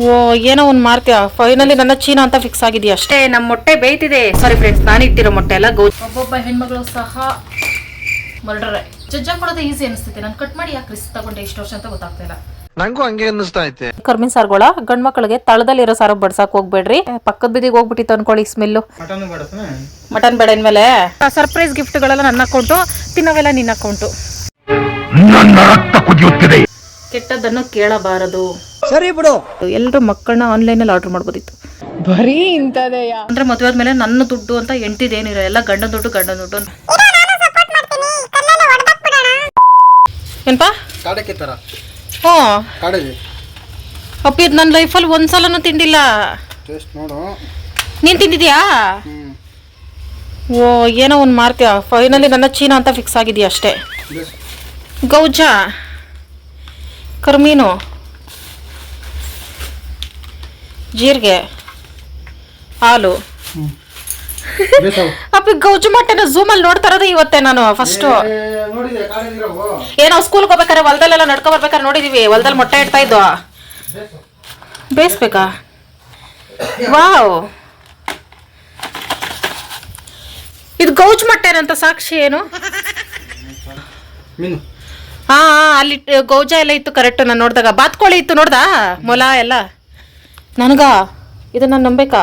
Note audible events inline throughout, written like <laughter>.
ಓ ಏನೋ ಒಂದು ಮಾರ್ತೀಯ ಫೈನಲಿ ನನ್ನ ಚೀನಾ ಅಂತ ಫಿಕ್ಸ್ ಆಗಿದೆಯಾ ಅಷ್ಟೇ? ನಮ್ಮ ಮೊಟ್ಟೆ ಬೇಯ್ತಿದೆ. ಸಾರಿ ಫ್ರೆಂಡ್ಸ್ ನಾನು ಇಟ್ಟಿರೋ ಮೊಟ್ಟೆ ಎಲ್ಲ ಗೌ ಒಬ್ಬೊಬ್ಬ ಹೆಣ್ಮಗಳು ಸಹ ಮರ್ಡರ್. ಜಜ್ಜ ಕೊಡೋದು ಈಸಿ ಅನಿಸ್ತೈತೆ. ನಾನು ಕಟ್ ಮಾಡಿ ಯಾಕೆ ರಿಸ್ಕ್ ತಗೊಂಡೆ ಇಷ್ಟು ವರ್ಷ ಅಂತ ಗೊತ್ತಾಗ್ತಾ ಇಲ್ಲ. ನಂಗೂ ಹಂಗೆ ಅನ್ನಿಸ್ತಾ ಐತೆ. ಕರ್ಮಿನ್ ಸಾರ್ಗಳ ಗಂಡ್ ಮಕ್ಕಳಿಗೆ ತಳದಲ್ಲಿರೋ ಸಾರು ಬಡ್ಸಕ್ ಹೋಗ್ಬೇಡ್ರಿ. ಪಕ್ಕದ ಬೀದಿಗೆ ಹೋಗ್ಬಿಟ್ಟಿತ್ತು ಅನ್ಕೊಳ್ಳಿ ಸ್ಮೆಲ್ಲು ಮಟನ್ ಬೇಡ ಮೇಲೆ ಸರ್ಪ್ರೈಸ್ ಗಿಫ್ಟ್ಗಳೆಲ್ಲ ನನ್ನ ಅಕೌಂಟು ತಿನ್ನೋವೆಲ್ಲ ನಿನ್ನ ಅಕೌಂಟು. ಕೆಟ್ಟದ್ದನ್ನು ಕೇಳಬಾರದು. ಸರಿ ಬಿಡು. ಎಲ್ಲರೂ ಮಕ್ಕಳನ್ನ ಆನ್ಲೈನಲ್ಲಿ ಆರ್ಡರ್ ಮಾಡ್ಬೋದಿತ್ತು. ಬರೀ ಇಂಥದೆಯಾ ಅಂದ್ರೆ ಮದುವೆ ಆದ್ಮೇಲೆ ನನ್ನ ದುಡ್ಡು ಅಂತ ಎಂಟಿದೇನಿರೋ ಎಲ್ಲ ಗಂಡ ದುಡ್ಡು ಗಂಡ ದುಡ್ಡು ಅಂತ. ಏನ್ಪಾ? ಕಾಡಕ್ಕೆ ತರ. ಹ್ಞೂ ಅಪ್ಪಿ ಇದು ನನ್ನ ಲೈಫಲ್ಲಿ ಒಂದ್ಸಲನೂ ತಿಂದಿಲ್ಲ. ಟೇಸ್ಟ್ ನೋಡು. ನೀನು ತಿಂದಿದ್ಯಾ? ಓ ಏನೋ ಒಂದು ಮಾರ್ತೀಯ ಫೈನಲಿ ನನ್ನ ಚೀನಾ ಅಂತ ಫಿಕ್ಸ್ ಆಗಿದೆಯಾ ಅಷ್ಟೇ? ಗೌಜ? ಕರ್ಮೀನು? ಜೀರಿಗೆ ಹಾಲು. <laughs> ಅಪ್ಪ ಗೌಜು ಮಟ್ಟನ ಝೂಮಲ್ಲಿ ನೋಡ್ತಾ ಇರೋದು ಇವತ್ತೇ ನಾನು ಫಸ್ಟ್ ಏನೋ ಸ್ಕೂಲ್ಗೆ ಹೋಗ್ಬೇಕಾರೆ ಹೊಲದಲ್ಲೆಲ್ಲ ನಡ್ಕೊ ಬರ್ಬೇಕಾರೆ ನೋಡಿದೀವಿ ಹೊಲದಲ್ಲಿ ಮೊಟ್ಟೆ ಇಡ್ತಾ ಇದ್ವು? ಬೇಯಿಸ್ಬೇಕಾ? ವಾವ್. ಇದು ಗೌಜ್ ಮಟ್ಟೆನಂತ ಸಾಕ್ಷಿ ಏನು? ಮೀನು. ಹಾ ಅಲ್ಲಿ ಗೌಜ ಎಲ್ಲ ಇತ್ತು ಕರೆಕ್ಟ್ ನಾನು ನೋಡಿದಾಗ. ಬಾತ್ಕೋಳಿ ಇತ್ತು ನೋಡ್ದಾ? ಮೊಲ ಎಲ್ಲ? ನನಗ? ಇದನ್ನ ನಂಬೇಕಾ?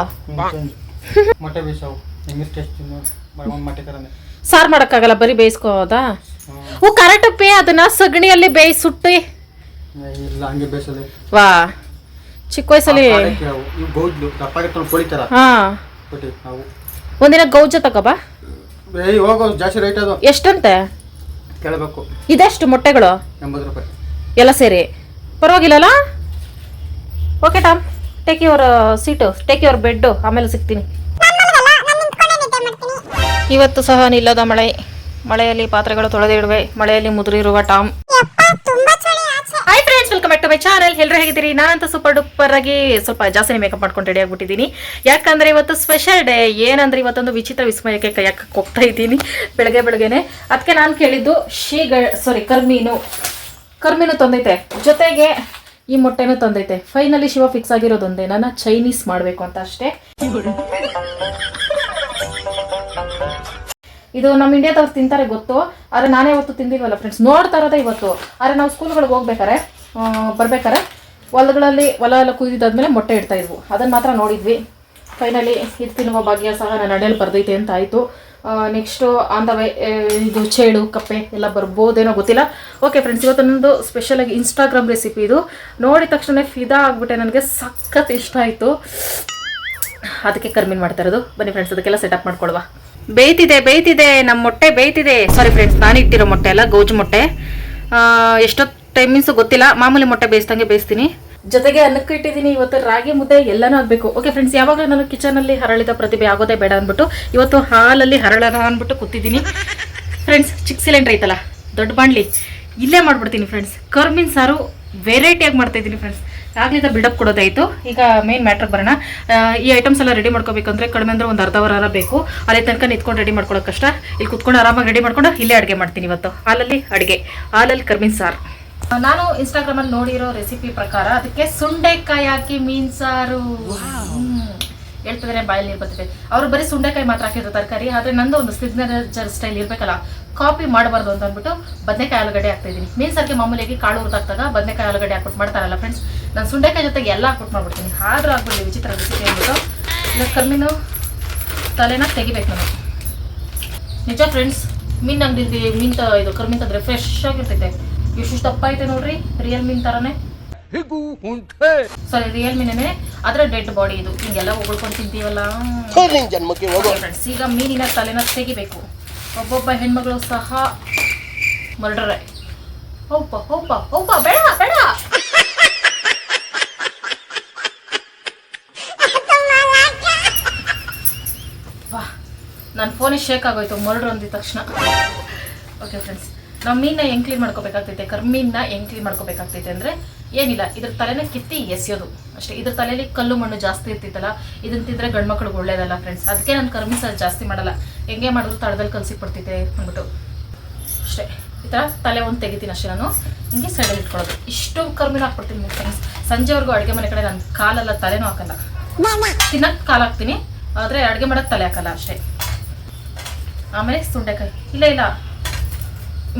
ಸಾರ್ ಮಾಡಕ್ಕಾಗಲ್ಲ ಬರೀ ಬೇಯಿಸ್ಕೋದಾ ಹ್ಞೂ ಕರೆಕ್ಟ್ ಪೇ ಅದನ್ನ ಸಗಣಿಯಲ್ಲಿ ಬೇಯಿಸುಟ್ಟಿ ವಾ. ಚಿಕ್ಕ ವಯಸ್ಸಲ್ಲಿ ಹಾ. ಒಂದಿನ ಗೌಜ ತಗೋಬಾ. ಎಷ್ಟಂತೆ? ಕೇಳಬೇಕು. ಇದೆಷ್ಟು ಮೊಟ್ಟೆಗಳು? ಎಂಬತ್ತು ರೂಪಾಯಿ. ಎಲ್ಲ ಸೇರಿ. ಪರವಾಗಿಲ್ಲಲ್ಲ? Okay Tom take your seat take your bed ಆಮೇಲೆ ಸಿಗ್ತೀನಿ. ಇವತ್ತು ಸಹ ನಿಲ್ಲದ ಮಳೆ. ಮಳೆಯಲ್ಲಿ ಪಾತ್ರೆಗಳು ತೊಳೆದಿಡುವೆ. ಮಳೆಯಲ್ಲಿ ಮುದುರಿರುವ Tom welcome back to my channel ಎಲ್ಲರೂ ಹೇಗಿದ್ದೀರಿ? ನಾನಂತ ಸೂಪರ್ ಡೂಪರ್ ಆಗಿ ಸ್ವಲ್ಪ ಜಾಸ್ತಿ ಮೇಕಪ್ ಮಾಡ್ಕೊಂಡು ರೆಡಿ ಆಗ್ಬಿಟ್ಟಿದ್ದೀನಿ. ಯಾಕಂದ್ರೆ ಇವತ್ತು ಸ್ಪೆಷಲ್ ಡೇ ಏನಂದ್ರೆ ಇವತ್ತೊಂದು ವಿಚಿತ್ರ ವಿಸ್ಮಯಕ್ಕೆ ಕೈಯಕ್ಕೆ ಹೋಗ್ತಾ ಇದ್ದೀನಿ. ಬೆಳಗ್ಗೆ ಬೆಳಗ್ಗೆನೆ. ಅದಕ್ಕೆ ನಾನು ಕೇಳಿದ್ದು ಶೀಗ ಸಾರಿ ಕರ್ಮೀನು. ಕರ್ಮೀನು ತಂದೈತೆ. ಜೊತೆಗೆ ಈ ಮೊಟ್ಟೆನೂ ತಂದೈತೆ. ಫೈನಲಿ ಶಿವ ಫಿಕ್ಸ್ ಆಗಿರೋದೊಂದೇ. ನಾನು ಚೈನೀಸ್ ಮಾಡಬೇಕು ಅಂತ ಅಷ್ಟೇ. ಇದು ನಮ್ಮ ಇಂಡಿಯಾದವ್ರು ತಿಂತಾರೆ ಗೊತ್ತು. ಆದರೆ ನಾನೇ ಇವತ್ತು ತಿಂದಿಲ್ವಲ್ಲ ಫ್ರೆಂಡ್ಸ್ ನೋಡ್ತಾ ಇರೋದೇ ಇವತ್ತು. ಆದರೆ ನಾವು ಸ್ಕೂಲ್ಗಳಿಗೆ ಹೋಗ್ಬೇಕಾರೆ ಬರ್ಬೇಕಾರೆ? ಹೊಲಗಳಲ್ಲಿ ಹೊಲ ಎಲ್ಲ ಕುಯ್ದಿದ್ದಾದ್ಮೇಲೆ ಮೊಟ್ಟೆ ಇಡ್ತಾ ಇದ್ವು. ಅದನ್ನು ಮಾತ್ರ ನೋಡಿದ್ವಿ. ಫೈನಲಿ ಇದು ತಿನ್ನುವ ಭಾಗ್ಯ ಸಹ ನನ್ನ ನಡೆಯಲ್ಲಿ ಬರ್ದೈತೆ ಅಂತ ಆಯಿತು. ನೆಕ್ಸ್ಟು ಆನ್ ದ ವೇ ಇದು ಚೇಳು ಕಪ್ಪೆ ಎಲ್ಲ ಬರ್ಬೋದೇನೋ ಗೊತ್ತಿಲ್ಲ. ಓಕೆ ಫ್ರೆಂಡ್ಸ್ ಇವತ್ತು ನನ್ನದು ಸ್ಪೆಷಲಾಗಿ ಇನ್ಸ್ಟಾಗ್ರಾಮ್ ರೆಸಿಪಿ ಇದು. ನೋಡಿದ ತಕ್ಷಣ ಫಿದಾ ಆಗಿಬಿಟ್ಟೆ. ನನಗೆ ಸಖತ್ ಇಷ್ಟ ಆಯಿತು. ಅದಕ್ಕೆ ಕರ್ಮಿನ್ ಮಾಡ್ತಾ ಇರೋದು. ಬನ್ನಿ ಫ್ರೆಂಡ್ಸ್ ಅದಕ್ಕೆಲ್ಲ ಸೆಟಪ್ ಮಾಡ್ಕೊಳ್ವಾ ಬೇಯ್ತಿದೆ ಬೇಯ್ತಿದೆ. ನಮ್ಮ ಮೊಟ್ಟೆ ಬೇಯ್ತಿದೆ. ಸಾರಿ ಫ್ರೆಂಡ್ಸ್ ನಾನು ಇಟ್ಟಿರೋ ಮೊಟ್ಟೆ ಎಲ್ಲ ಗೋಜು ಮೊಟ್ಟೆ. ಎಷ್ಟೊತ್ತು ಟೈಮಿಂಗ್ಸು ಗೊತ್ತಿಲ್ಲ. ಮಾಮೂಲಿ ಮೊಟ್ಟೆ ಬೇಯಿಸ್ದಂಗೆ ಬೇಯಿಸ್ತೀನಿ. ಜೊತೆಗೆ ಅನ್ನಕ್ಕೆ ಇಟ್ಟಿದ್ದೀನಿ. ಇವತ್ತು ರಾಗಿ ಮುದ್ದೆ ಎಲ್ಲನೂ ಆಗಬೇಕು. ಓಕೆ ಫ್ರೆಂಡ್ಸ್ ಯಾವಾಗಲೂ ನಾನು ಕಿಚನಲ್ಲಿ ಹರಳಿದ ಪ್ರತಿಭೆ ಆಗೋದೇ ಬೇಡ ಅಂದ್ಬಿಟ್ಟು ಇವತ್ತು ಹಾಲಲ್ಲಿ ಹರಳೋಣ ಅಂದ್ಬಿಟ್ಟು ಕೂತಿದ್ದೀನಿ. ಫ್ರೆಂಡ್ಸ್ ಚಿಕ್ಕ ಸಿಲಿಂಡ್ರ್ ಐತಲ್ಲ, ದೊಡ್ಡ ಬಾಣ್ಲಿ, ಇಲ್ಲೇ ಮಾಡ್ಬಿಡ್ತೀನಿ ಫ್ರೆಂಡ್ಸ್ ಕರ್ಮಿನ್ ಸಾರು ವೆರೈಟಿಯಾಗಿ ಮಾಡ್ತಾ ಇದ್ದೀನಿ ಫ್ರೆಂಡ್ಸ್ ಆಗ್ಲಿಂದ ಬಿಲ್ಡಪ್ ಕೊಡೋದಾಯಿತು ಈಗ ಮೇನ್ ಮ್ಯಾಟ್ರಿಗೆ ಬರೋಣ. ಈ ಐಟಮ್ಸ್ ಎಲ್ಲ ರೆಡಿ ಮಾಡ್ಕೋಬೇಕಂದ್ರೆ ಕಡಿಮೆ ಅಂದ್ರೆ ಒಂದು ಅರ್ಧ ಅವರ್ ಬೇಕು. ಅಲ್ಲಿ ತನಕ ನಿಂತ್ಕೊಂಡು ರೆಡಿ ಮಾಡ್ಕೊಳ್ಳೋ ಕಷ್ಟ. ಇಲ್ಲಿ ಕುತ್ಕೊಂಡು ಆರಾಮಾಗಿ ರೆಡಿ ಮಾಡ್ಕೊಂಡು ಇಲ್ಲೇ ಅಡುಗೆ ಮಾಡ್ತೀನಿ ಇವತ್ತು. ಹಾಲಲ್ಲಿ ಅಡುಗೆ. ಹಾಲಲ್ಲಿ ಕರ್ಮಿನ್ ಸಾರು. ನಾನು ಇನ್ಸ್ಟಾಗ್ರಾಮ್ ಅಲ್ಲಿ ನೋಡಿರೋ ರೆಸಿಪಿ ಪ್ರಕಾರ ಅದಕ್ಕೆ ಸುಂಡೆಕಾಯಿ ಹಾಕಿ ಮೀನ್ ಸಾರು. ಹೇಳ್ತಿದ್ರೆ ಬಾಯಲ್ಲಿ ನೀರು ಬರ್ತಿದೆ. ಅವರು ಬರೀ ಸುಂಡೆಕಾಯಿ ಮಾತ್ರ ಹಾಕಿರೋ ತರಕಾರಿ ಆದ್ರೆ ನಂದು ಒಂದು ಸಿಗ್ನೇಚರ್ ಸ್ಟೈಲ್ ಇರಬೇಕಲ್ಲ ಕಾಪಿ ಮಾಡಬಾರ್ದು ಅಂತ ಅಂದ್ಬಿಟ್ಟು ಬದನೆಕಾಯಿ ಆಲೂಗಡ್ಡೆ ಹಾಕ್ತಾ ಇದ್ದೀನಿ. ಮೀನ್ ಸಾರಿಗೆ ಮಾಮೂಲಿಯಾಗಿ ಕಾಳು ಹುರಿದಾಕ್ದಾಗ ಬದನೆಕಾಯಿ ಆಲೂಗಡ್ಡೆ ಹಾಕ್ಬಿಟ್ಟು ಮಾಡ್ತಾರಲ್ಲ ಫ್ರೆಂಡ್ಸ್ ನಾನು ಸುಂಡೆಕಾಯಿ ಜೊತೆಗೆ ಎಲ್ಲ ಹಾಕ್ಬಿಟ್ಟು ಮಾಡ್ಬಿಡ್ತೀನಿ. ಆದ್ರೂ ಆಗ್ಬಿಡಿ ವಿಚಿತ್ರ ರೆಸಿಪಿ ಅಂದ್ಬಿಟ್ಟು. ಇಲ್ಲ ಕರ್ಮೀನು ತಲೆನ ತೆಗಿಬೇಕು ನಾನು. ನಿಜ ಫ್ರೆಂಡ್ಸ್ ಮೀನ್ ಅಂಗಡಿ ಮೀನ್ ತ ಇದು ಕರ್ಮಿ ತಂದ್ರೆ ಫ್ರೆಶ್ ಆಗಿರ್ತೈತೆ. ಎಷ್ಟು ದಪ್ಪ ಐತೆ ನೋಡ್ರಿ ರಿಯಲ್ ಮೀನ್ ತರನೇ ಸರಿ ರಿಯಲ್ ಮೀನೇ ಆದ್ರೆ ಡೆಡ್ ಬಾಡಿ ಇದು. ಹಿಂಗೆಲ್ಲ ಹೊಗಳ್ಕೊಂಡು ತಿಂತೀವಲ್ಲ? ಫ್ರೆಂಡ್ಸ್ ಈಗ ಮೀನಿನ ತಲೆನ ತೆಗಿಬೇಕು. ಒಬ್ಬೊಬ್ಬ ಹೆಣ್ಮಗಳು ಸಹ ಮರ್ಡರ್. ಹೋಪ ಹೋಪ ಹೋಪ ಬೇಡ ಬೇಡ! ವಾ ನನ್ನ ಫೋನೇ ಶೇಕ್ ಆಗೋಯ್ತು ಮರ್ಡರ್ ಅಂದಿದ ತಕ್ಷಣ. ಓಕೆ ಫ್ರೆಂಡ್ಸ್ ನಾವು ಮೀನ್ನ ಹೆಂಗ್ ಕ್ಲೀನ್ ಮಾಡ್ಕೋಬೇಕಾಗ್ತೈತೆ? ಕರ್ಮೀನ್ನ ಹೆಂಗ್ ಕ್ಲೀನ್ ಮಾಡ್ಕೋಬೇಕಾಗ್ತೈತೆ ಅಂದರೆ ಏನಿಲ್ಲ, ಇದ್ರ ತಲೆನ ಕಿತ್ತಿ ಎಸೆಯೋದು. ಅಷ್ಟೇ, ಇದ್ರ ತಲೆಯಲ್ಲಿ ಕಲ್ಲು ಮಣ್ಣು ಜಾಸ್ತಿ ಇರ್ತಿತ್ತಲ್ಲ ಇದನ್ನ ತಿಂದರೆ ಗಂಡು ಒಳ್ಳೇದಲ್ಲ ಫ್ರೆಂಡ್ಸ್ ಅದಕ್ಕೆ ನಾನು ಕರ್ಮಿ ಸಹ ಜಾಸ್ತಿ ಮಾಡಲ್ಲ. ಹೆಂಗೆ ಮಾಡಿದ್ರು ತಳದಲ್ಲಿ ಕಲ್ಸಿಗೆ ಕೊಡ್ತಿದ್ದೆ ಅಂದ್ಬಿಟ್ಟು. ಅಷ್ಟೇ, ಈ ಥರ ತಲೆ ಒಂದು ತೆಗಿತೀನಿ ಅಷ್ಟೇ ನಾನು. ಹಿಂಗೆ ಸೈಡಲ್ಲಿ ಇಟ್ಕೊಳ್ಳೋದು. ಇಷ್ಟು ಕರ್ಮಿನ ಹಾಕ್ಬಿಡ್ತೀನಿ ಫ್ರೆಂಡ್ಸ್ ಸಂಜೆವರೆಗೂ ಅಡುಗೆ ಮನೆ ಕಡೆ ನಾನು ಕಾಲಲ್ಲ, ತಲೆನೂ ಹಾಕಲ್ಲ. ತಿನ್ನಕ್ಕೆ ಕಾಲು ಹಾಕ್ತೀನಿ, ಆದರೆ ಅಡುಗೆ ಮಾಡೋಕ್ಕೆ ತಲೆ ಹಾಕಲ್ಲ ಅಷ್ಟೇ. ಆಮೇಲೆ ಸುಂಡೆಕಾಯಿ. ಇಲ್ಲ ಇಲ್ಲ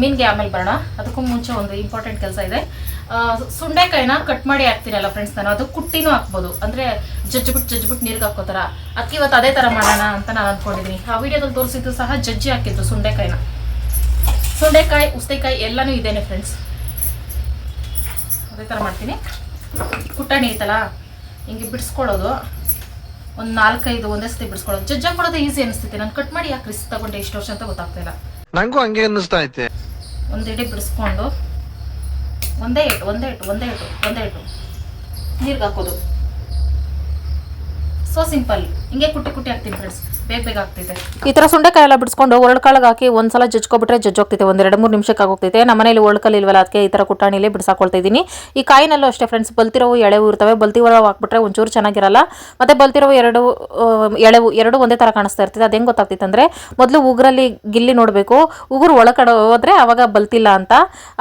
ಮೀನಿಗೆ ಆಮೇಲೆ ಬರೋಣ. ಅದಕ್ಕೂ ಮುಂಚೆ ಒಂದು ಇಂಪಾರ್ಟೆಂಟ್ ಕೆಲಸ ಇದೆ. ಸುಂಡೆಕಾಯಿನ ಕಟ್ ಮಾಡಿ ಹಾಕ್ತೀನಲ್ಲ ಫ್ರೆಂಡ್ಸ್ ನಾನು, ಅದು ಕುಟ್ಟಿನೂ ಹಾಕ್ಬೋದು. ಅಂದರೆ ಜಜ್ಜಿಬಿಟ್ಟು ಜಜ್ಜಿಬಿಟ್ಟು ನೀರಿಗೆ ಹಾಕೋತಾರ ಅಕ್ಕಿ ಇವತ್ತು ಅದೇ ಥರ ಮಾಡೋಣ ಅಂತ ನಾನು ಅಂದ್ಕೊಂಡಿದ್ದೀನಿ ಆ ವಿಡಿಯೋದಲ್ಲಿ ತೋರಿಸಿದ್ದು ಸಹ ಜಜ್ಜಿ ಹಾಕಿದ್ದು ಸುಂಡೆಕಾಯಿನ. ಸುಂಡೆಕಾಯಿ, ಉಸ್ತೆಕಾಯಿ ಎಲ್ಲನೂ ಇದೇನೆ ಫ್ರೆಂಡ್ಸ್ ಅದೇ ಥರ ಮಾಡ್ತೀನಿ. ಕುಟ್ಟಣಿ ಐತಲ್ಲ ಹಿಂಗೆ ಬಿಡಿಸ್ಕೊಳ್ಳೋದು. ಒಂದು ನಾಲ್ಕೈದು, ಒಂದೇ ಸತಿ ಬಿಡಿಸ್ಕೊಳ್ಳೋದು. ಜಜ್ಜಿ ಹಾಕೊಳ್ಳೋದು ಈಸಿ ಅನಿಸ್ತೈತೆ ನಾನು ಕಟ್ ಮಾಡಿ ಯಾಕೆ ರಿಸ್ಕ್ ತಗೊಂಡೆ ಇಷ್ಟು ವರ್ಷ ಅಂತ ಗೊತ್ತಾಗ್ತಾ ಇಲ್ಲ. ನಂಗೂ ಹಂಗೆ ಅನ್ನಿಸ್ತಾ ಐತೆ. ಒಂದು ಇಡೀ ಬಿಡಿಸ್ಕೊಂಡು ಒಂದೇ ಇಟ್ಟು ಒಂದೇ ಇಟ್ಟು ಒಂದೇ ಇಟ್ಟು ಒಂದೇ ಇಟ್ಟು ನೀರಿಗೆ ಹಾಕೋದು. ಸೊ ಸಿಂಪಲ್ ಹಿಂಗೆ ಕುಟ್ಟಿ ಕುಟ್ಟಿ ಹಾಕ್ತೀನಿ ಫ್ರೆಂಡ್ಸ್ ಬೇಗ ಬೇಗ ಆಗ್ತೈತೆ ಈ ತರ ಸುಂಡೆಕಾಯಿ ಎಲ್ಲ ಬಿಡಿಸ್ಕೊಂಡು ಒಳ್ಕಾಳಿಗೆ ಹಾಕಿ ಒಂದ್ಸಲ ಜಜ್ಕೊಬಿಟ್ರೆ ಜಜ್ಜೋಗ್ತೈತೆ ಒಂದು ಎರಡು ಮೂರು ನಿಮಿಷಕ್ಕೆ ಆಗೋಗ್ತೈತೆ ನಮ್ಮ ಮನೇಲಿ ಒಳ್ಕಲ್ ಇಲ್ವಲ್ಲ ಅದಕ್ಕೆ ಈ ತರ ಕುಟಾಣಿಲಿ ಬಿಡಿಸಾಕೊಳ್ತಾ ಇದ್ದೀನಿ. ಈ ಕಾಯಿನಲ್ಲೂ ಅಷ್ಟೇ ಫ್ರೆಂಡ್ಸ್ ಬಲ್ತಿರೋವು ಎಳೆವು ಇರ್ತವೆ. ಬಲ್ತಿರೋ ಹಾಕ್ಬಿಟ್ರೆ ಒಂಚೂರು ಚೆನ್ನಾಗಿರಲ್ಲ. ಮತ್ತೆ ಬಲ್ತಿರೋ ಎರಡು ಎಳೆವು, ಎರಡು ಒಂದೇ ತರ ಕಾಣಿಸ್ತಾ ಇರ್ತದೆ. ಅದು ಹೆಂಗೆ ಗೊತ್ತಾಗ್ತಿತ್ತು ಅಂದರೆ, ಮೊದಲು ಉಗುರಲ್ಲಿ ಗಿಲ್ಲಿ ನೋಡಬೇಕು. ಉಗುರು ಒಳಕಡೆ ಹೋದ್ರೆ ಅವಾಗ ಬಲ್ತಿಲ್ಲ ಅಂತ.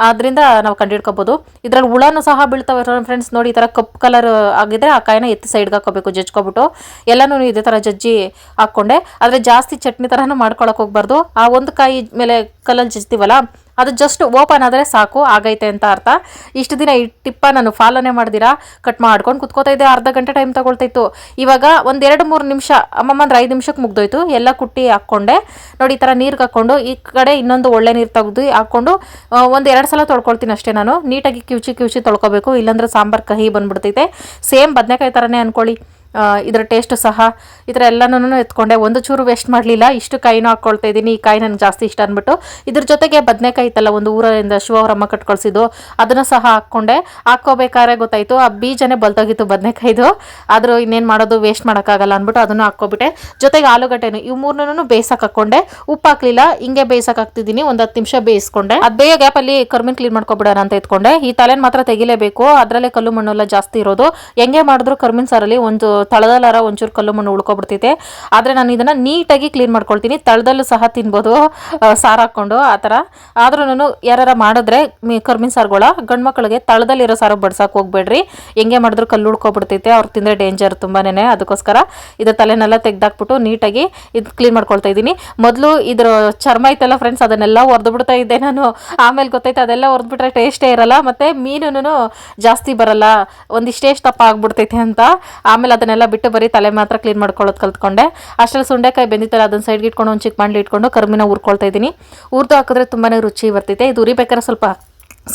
ಆದ್ರಿಂದ ನಾವು ಕಂಡಿಡ್ಕೋಬೋದು ಇದ್ರಲ್ಲಿ ಹುಳನೂ ಸಹ ಬೀಳ್ತಾವೆ ಫ್ರೆಂಡ್ಸ್ ನೋಡಿ. ಈ ತರ ಕಪ್ ಕಲರ್ ಆಗಿದ್ರೆ ಆ ಕಾಯಿನ ಎತ್ತಿ ಸೈಡ್ಗೆ ಹಾಕೋಬೇಕು, ಜಜ್ಕೊಬಿಟ್ಟು. ಎಲ್ಲಾನು ಇದೇ ತರ ಜಜ್ಜಿ ಹಾಕ್ಕೊಂಡೆ. ಆದರೆ ಜಾಸ್ತಿ ಚಟ್ನಿ ಥರನೂ ಮಾಡ್ಕೊಳಕ್ಕೆ ಹೋಗ್ಬಾರ್ದು. ಆ ಒಂದು ಕಾಯಿ ಮೇಲೆ ಕಲ್ಲಲ್ಲಿ ಜಜ್ತೀವಲ್ಲ ಅದು ಜಸ್ಟ್ ಓಪನ್ ಆದರೆ ಸಾಕು, ಆಗೈತೆ ಅಂತ ಅರ್ಥ. ಇಷ್ಟು ದಿನ ಈ ಟಿಪ್ಪ ನಾನು ಫಾಲೋನೇ ಮಾಡ್ದಿರಾ? ಕಟ್ ಮಾಡ್ಕೊಂಡು ಕುತ್ಕೋತಾ ಇದ್ದೆ, ಅರ್ಧ ಗಂಟೆ ಟೈಮ್ ತಗೊಳ್ತಾಯಿತ್ತು ಇವಾಗ ಒಂದು ಎರಡು ಮೂರು ನಿಮಿಷ ಅಮ್ಮಮ್ಮ ಅಂದ್ರೆ ಐದು ನಿಮಿಷಕ್ಕೆ ಮುಗ್ದೋಯ್ತು, ಎಲ್ಲ ಕುಟ್ಟಿ ಹಾಕ್ಕೊಂಡೆ. ನೋಡಿ, ಈ ಥರ ನೀರಿಗೆ ಹಾಕ್ಕೊಂಡು, ಈ ಕಡೆ ಇನ್ನೊಂದು ಒಳ್ಳೆ ನೀರು ತೆಗೆದು ಹಾಕ್ಕೊಂಡು ಒಂದು ಎರಡು ಸಲ ತೊಳ್ಕೊಳ್ತೀನಿ ಅಷ್ಟೇ ನಾನು. ನೀಟಾಗಿ ಕಿವುಚಿ ಕಿವುಚಿ ತೊಳ್ಕೊಬೇಕು, ಇಲ್ಲಾಂದ್ರೆ ಸಾಂಬಾರು ಕಹಿ ಬಂದ್ಬಿಡ್ತೈತೆ. ಸೇಮ್ ಬದನೆಕಾಯಿ ಥರನೇ ಅಂದ್ಕೊಳ್ಳಿ ಇದರ ಟೇಸ್ಟ್ ಸಹ ಈ ಥರ ಎಲ್ಲನೂ ಎತ್ಕೊಂಡೆ. ಒಂದು ಚೂರು ವೇಸ್ಟ್ ಮಾಡಲಿಲ್ಲ, ಇಷ್ಟು ಕಾಯಿನೂ ಹಾಕ್ಕೊಳ್ತಾ ಇದ್ದೀನಿ. ಈ ಕಾಯಿ ನನಗೆ ಜಾಸ್ತಿ ಇಷ್ಟ ಅಂದ್ಬಿಟ್ಟು ಇದ್ರ ಜೊತೆಗೆ ಬದನೆಕಾಯಿ ಇತ್ತಲ್ಲ ಒಂದು ಊರಿಂದ ಶಿವ ಅವರಮ್ಮ ಕಟ್ ಕಳಿಸಿದ್ದು ಅದನ್ನು ಸಹ ಹಾಕ್ಕೊಂಡೆ. ಹಾಕ್ಕೋಬೇಕಾದ್ರೆ ಗೊತ್ತಾಯಿತು, ಆ ಬೀಜನೇ ಬಲ್ತೋಗಿತ್ತು ಬದನೆಕಾಯ್ದು. ಆದರೂ ಇನ್ನೇನು ಮಾಡೋದು ವೇಸ್ಟ್ ಮಾಡೋಕ್ಕಾಗಲ್ಲ ಅಂದ್ಬಿಟ್ಟು ಅದನ್ನು ಹಾಕ್ಕೊಬಿಟ್ಟೆ. ಜೊತೆಗೆ ಆಲೂಗಡ್ಡೆನು, ಇವು ಮೂರನ್ನೂ ಬೇಯಿಸಕ್ಕೆ ಹಾಕ್ಕೊಂಡೆ. ಉಪ್ಪು ಹಾಕಲಿಲ್ಲ, ಹಿಂಗೆ ಬೇಯಿಸಕ್ಕೆ ಹಾಕ್ತಿದ್ದೀನಿ. ಒಂದು ಹತ್ತು ನಿಮಿಷ ಬೇಯಿಸ್ಕೊಂಡೆ. ಅದು ಬೇಗ ಗ್ಯಾಪಲ್ಲಿ ಕರ್ಮಿನ್ ಕ್ಲೀನ್ ಮಾಡ್ಕೊಬಿಡೋಣ ಅಂತ ಎತ್ಕೊಂಡೆ. ಈ ತಲೆನ ಮಾತ್ರ ತೆಗಿಲೇಬೇಕು. ಅದರಲ್ಲೇ ಕಲ್ಲು ಮಣ್ಣು ಎಲ್ಲ ಜಾಸ್ತಿ ಇರೋದು. ಹೆಂಗೆ ಮಾಡಿದ್ರು ಕರ್ಮಿನ್ ಸಾರಲ್ಲಿ ಒಂದು ತಳದಲ್ಲಾರ ಒಂಚೂರು ಕಲ್ಲು ಮಣ್ಣು ಉಳ್ಕೊಬಿಡ್ತೈತೆ. ಆದರೆ ನಾನು ಇದನ್ನು ನೀಟಾಗಿ ಕ್ಲೀನ್ ಮಾಡ್ಕೊಳ್ತೀನಿ. ತಳದಲ್ಲೂ ಸಹ ತಿನ್ಬೋದು. ಸಾರು ಹಾಕ್ಕೊಂಡು ಆ ಥರ. ಆದ್ರೂ ಯಾರು ಮಾಡಿದ್ರೆ ಮೀ, ಕರ್ಮಿನ ಸಾರುಗಳ, ಗಂಡು ಮಕ್ಕಳಿಗೆ ತಳದಲ್ಲಿರೋ ಸಾರು ಬಡ್ಸಕ್ಕೆ ಹೋಗ್ಬೇಡ್ರಿ. ಹೆಂಗೆ ಮಾಡಿದ್ರು ಕಲ್ಲು ಉಳ್ಕೊಬಿಡ್ತೈತೆ. ಅವ್ರು ತಿಂದರೆ ಡೇಂಜರ್ ತುಂಬಾನೇ ಅದಕ್ಕೋಸ್ಕರ ಇದು ತಲೆನೆಲ್ಲ ತೆಗ್ದಾಕ್ಬಿಟ್ಟು ನೀಟಾಗಿ ಇದು ಕ್ಲೀನ್ ಮಾಡ್ಕೊಳ್ತಾ ಇದ್ದೀನಿ. ಮೊದಲು ಇದ್ರ ಚರ್ಮ ಐತಲ್ಲ ಫ್ರೆಂಡ್ಸ್ ಅದನ್ನೆಲ್ಲ ಹೊಡೆದು ಬಿಡ್ತಾ ಇದ್ದೆ ನಾನು. ಆಮೇಲೆ ಗೊತ್ತೈತೆ ಅದೆಲ್ಲ ಹೊಡೆದ್ಬಿಟ್ರೆ ಟೇಸ್ಟೇ ಇರೋಲ್ಲ. ಮತ್ತು ಮೀನು ಜಾಸ್ತಿ ಬರಲ್ಲ. ಒಂದಿಷ್ಟೇ ದಪ್ಪ ಆಗ್ಬಿಡ್ತೈತೆ ಅಂತ. ಆಮೇಲೆ ಅದನ್ನೆಲ್ಲ ಬಿಟ್ಟು ಬರೀ ತಲೆ ಮಾತ್ರ ಕ್ಲೀನ್ ಮಾಡ್ಕೊಳ್ಳೋದು ಕಲ್ತ್ಕೊಂಡೆ. ಅಷ್ಟರಲ್ಲಿ ಸುಂಡೆಕಾಯಿ ಬೆಂದಿತ್ತಲ್ಲ, ಅದನ್ನ ಸೈಡ್ಗೆ ಇಟ್ಕೊಂಡು ಒಂದು ಚಿಕ್ಕ ಬಾಣಲಿ ಇಟ್ಕೊಂಡು ಕರ್ಮಿನ ಹುರ್ಕೊಳ್ತಾ ಇದ್ದೀನಿ. ಹುರ್ದು ಹಾಕಿದ್ರೆ ತುಂಬಾ ರುಚಿ ಬರ್ತೈತೆ ಇದು ಉರಿಬೇಕಾದ್ರೆ ಸ್ವಲ್ಪ